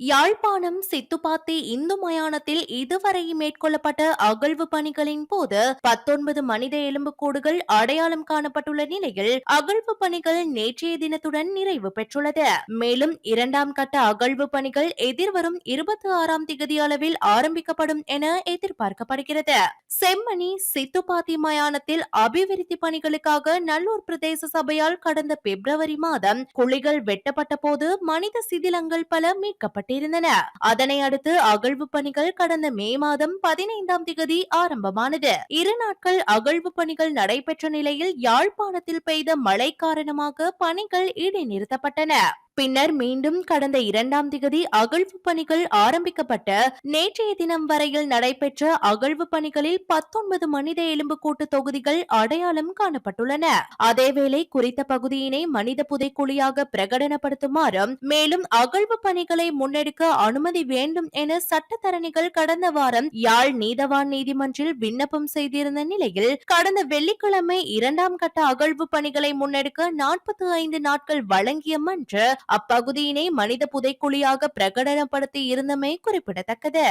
யாழ்ப்பாணம் சித்துப்பாத்தி இந்து மயானத்தில் இதுவரை மேற்கொள்ளப்பட்ட அகழ்வு பணிகளின் போது பத்தொன்பது மனித எலும்புக்கூடுகள் அடையாளம் காணப்பட்டுள்ள நிலையில் அகழ்வு பணிகள் நேற்றைய தினத்துடன் நிறைவு பெற்றுள்ளது. மேலும் இரண்டாம் கட்ட அகழ்வு பணிகள் எதிர்வரும் இருபத்தி ஆறாம் திகதி அளவில் ஆரம்பிக்கப்படும் என எதிர்பார்க்கப்படுகிறது. செம்மணி சித்துப்பாத்தி மயானத்தில் அபிவிருத்தி பணிகளுக்காக நல்லூர் பிரதேச சபையால் கடந்த பிப்ரவரி மாதம் குழிகள் வெட்டப்பட்ட போது மனித சிதிலங்கள் பல மீட்கப்பட்டன. செய்யப்பட்டிருந்தன அதனை அடுத்து அகழ்வு பணிகள் கடந்த மே மாதம் பதினைந்தாம் திகதி ஆரம்பமானது. இரு நாட்கள் அகழ்வு பணிகள் நடைபெற்ற நிலையில் யாழ்ப்பாணத்தில் பெய்த மழை காரணமாக பணிகள் இடைநிறுத்தப்பட்டன. பின்னர் மீண்டும் கடந்த இரண்டாம் திகதி அகழ்வு பணிகள் ஆரம்பிக்கப்பட்ட நேற்றைய தினம் வரையில் நடைபெற்ற அகழ்வு பணிகளில் பத்தொன்பது மனித எலும்புக்கூட்டு தொகுதிகள் அடையாளம் காணப்பட்டுள்ளன. அதேவேளை குறித்த பகுதியினை மனித புதைக்குழியாக பிரகடனப்படுத்துமாறும் மேலும் அகழ்வு பணிகளை முன்னெடுக்க அனுமதி வேண்டும் என சட்டத்தரணிகள் கடந்த வாரம் யாழ் நீதவான் நீதிமன்றில் விண்ணப்பம் செய்திருந்த நிலையில் கடந்த வெள்ளிக்கிழமை இரண்டாம் கட்ட அகழ்வு பணிகளை முன்னெடுக்க நாற்பத்தி ஐந்து நாட்கள் வழங்கிய மன்று அப்பகுதியினை மனித புதைக்குழியாக பிரகடனப்படுத்தி இருந்தமை குறிப்பிடத்தக்கது.